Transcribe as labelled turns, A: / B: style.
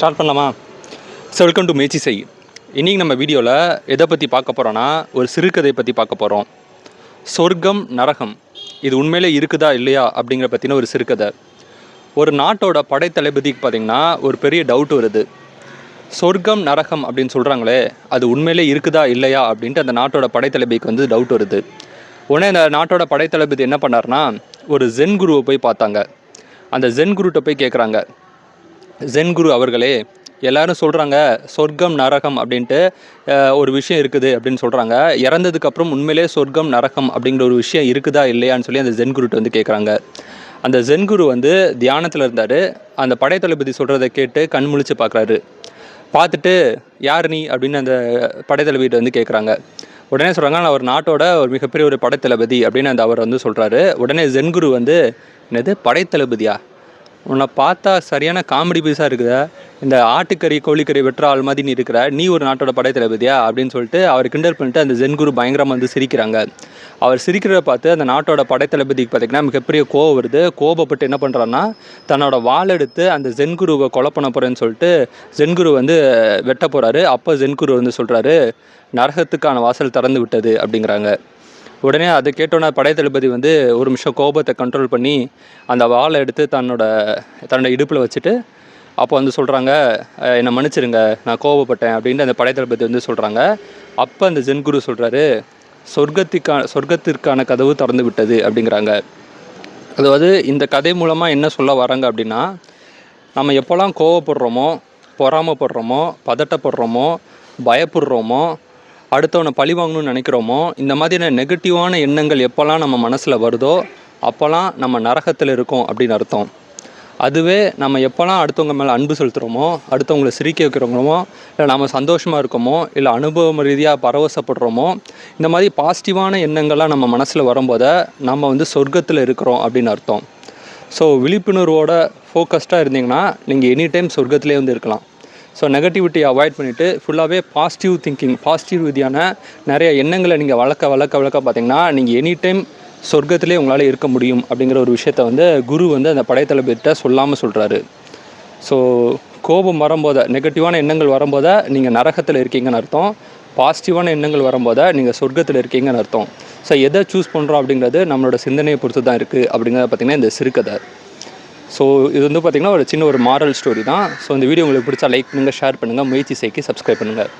A: Start பண்ணலாமா? So welcome to match செய் இன்றைக்கி நம்ம வீடியோவில் எதை பற்றி பார்க்க போகிறோன்னா ஒரு சிறுகதை பற்றி பார்க்க போகிறோம் சொர்க்கம் நரகம் இது உண்மையிலே இருக்குதா இல்லையா அப்படிங்கிற பற்றின ஒரு சிறுகதை. ஒரு நாட்டோட படைத்தளபதிக்கு பார்த்திங்கன்னா ஒரு பெரிய டவுட் வருது. சொர்க்கம் நரகம் அப்படின்னு சொல்கிறாங்களே அது உண்மையிலே இருக்குதா இல்லையா அப்படின்ட்டு அந்த நாட்டோட படைத்தளபதிக்கு வந்து டவுட் வருது. உடனே அந்த நாட்டோட படைத்தளபதி என்ன பண்ணார்னா ஒரு ஜென் குருவை போய் பார்த்தாங்க. அந்த ஜென் குருட்ட போய் கேட்குறாங்க ஜென் குரு அவர்களே எல்லாரும் சொல்கிறாங்க சொர்க்கம் நரகம் அப்படின்ட்டு ஒரு விஷயம் இருக்குது அப்படின்னு சொல்கிறாங்க இறந்ததுக்கப்புறம் உண்மையிலே சொர்க்கம் நரகம் அப்படிங்கிற ஒரு விஷயம் இருக்குதா இல்லையான்னு சொல்லி அந்த ஜென் குருட்ட வந்து கேட்குறாங்க அந்த ஜென் குரு வந்து தியானத்தில் இருந்தார். அந்த படைத்தளபதி சொல்கிறத கேட்டு கண் முழிச்சு பார்க்குறாரு பார்த்துட்டு யார் நீ? அப்படின்னு அந்த படைத்தளபதிட்ட வந்து கேட்குறாங்க உடனே சொல்கிறாங்க நான் ஒரு நாட்டோட ஒரு மிகப்பெரிய ஒரு படைத்தளபதி அப்படின்னு அந்த அவர் வந்து சொல்கிறாரு உடனே ஜென்குரு வந்து என்னது படைத்தளபதியா? உன்னை பார்த்தா சரியான காமெடி பீஸாக இருக்குத. இந்த ஆட்டுக்கறி கோழிக்கறி வெட்டுற ஆள் மாதிரி நீ இருக்கிற நீ ஒரு நாட்டோட படைத்தளபதியா? அப்படின்னு சொல்லிட்டு அவர் கிண்டல் பண்ணிட்டு அந்த ஜென்குரு பயங்கரமாக வந்து சிரிக்கிறாங்க. அவர் சிரிக்கிறத பார்த்து அந்த நாட்டோட படைத்தளபதிக்கு பார்த்திங்கன்னா மிகப்பெரிய கோவம் வருது. கோபப்பட்டு என்ன பண்ணுறான்னா தன்னோட வாள் எடுத்து அந்த ஜென்குருவை கொலை பண்ண போகிறேன்னு சொல்லிட்டு ஜென்குரு வந்து வெட்ட போகிறாரு அப்போ ஜென்குரு வந்து சொல்கிறாரு நரகத்துக்கான வாசல் திறந்து விட்டது அப்படிங்கிறாங்க. உடனே அதை கேட்டோன்னே படைத்தளபதி வந்து ஒரு நிமிஷம் கோபத்தை கண்ட்ரோல் பண்ணி அந்த வாளை எடுத்து தன்னோட தன்னோட இடுப்பில் வச்சுட்டு அப்போ வந்து சொல்கிறாங்க என்னை மன்னிச்சிருங்க நான் கோபப்பட்டேன் அப்படின்ட்டு அந்த படைத்தளபதி வந்து சொல்கிறாங்க அப்போ அந்த ஜென்குரு சொல்கிறாரு சொர்க்கத்திற்கான சொர்க்கத்திற்கான கதவு திறந்து விட்டது அப்படிங்கிறாங்க. அதாவது இந்த கதை மூலமாக என்ன சொல்ல வராங்க அப்படின்னா நம்ம எப்போல்லாம் கோவப்படுறோமோ பொறாமப்படுறோமோ பதட்டப்படுறோமோ பயப்படுறோமோ அடுத்தவனை பழி வாங்கணும்னு நினைக்கிறோமோ இந்த மாதிரியான நெகட்டிவான எண்ணங்கள் எப்போல்லாம் நம்ம மனசில் வருதோ அப்போல்லாம் நம்ம நரகத்தில் இருக்கோம் அப்படின்னு அர்த்தம். அதுவே நம்ம எப்போல்லாம் அடுத்தவங்க மேலே அன்பு செலுத்துகிறோமோ அடுத்தவங்களை சிரிக்க வைக்கிறோமோ இல்லை நம்ம சந்தோஷமாக இருக்கோமோ இல்லை அனுபவம் ரீதியாக பரவசப்படுறோமோ இந்த மாதிரி பாசிட்டிவான எண்ணங்கள்லாம் நம்ம மனசில் வரும்போது நம்ம வந்து சொர்க்கத்தில் இருக்கிறோம் அப்படின்னு அர்த்தம். ஸோ விழிப்புணர்வோட ஃபோக்கஸ்டாக இருந்தீங்கன்னா நீங்கள் எனி டைம் சொர்க்கத்திலே வந்து இருக்கலாம். ஸோ நெகட்டிவிட்டியை அவாய்ட் பண்ணிவிட்டு ஃபுல்லாகவே பாசிட்டிவ் திங்கிங் பாசிட்டிவ் ரீதியான நிறைய எண்ணங்களை நீங்கள் வளர்க்க வளர்க்க வளர்க்க பார்த்தீங்கன்னா நீங்கள் எனி டைம் சொர்க்கத்திலே உங்களால் இருக்க முடியும் அப்படிங்கிற ஒரு விஷயத்த வந்து குரு வந்து அந்த படைத்தளபதிட்ட சொல்லாமல் சொல்கிறாரு ஸோ கோபம் வரும்போத நெகட்டிவான எண்ணங்கள் வரும்போத நீங்கள் நரகத்தில் இருக்கீங்கன்னு அர்த்தம். பாசிட்டிவான எண்ணங்கள் வரும்போத நீங்கள் சொர்க்கத்தில் இருக்கீங்கன்னு அர்த்தம். ஸோ எதை சூஸ் பண்ணுறோம் அப்படிங்கிறது நம்மளோட சிந்தனையை பொறுத்து தான் இருக்குது அப்படிங்கிறத பார்த்திங்கன்னா இந்த சிறுகதை. ஸோ இது வந்து பார்த்திங்கன்னா ஒரு சின்ன ஒரு மாரல் ஸ்டோரி தான். ஸோ இந்த வீடியோ உங்களுக்கு பிடிச்சா லைக் பண்ணுங்கள் ஷேர் பண்ணுங்கள் முயற்சி செய்க்கு சப்ஸ்கிரைப் பண்ணுங்கள்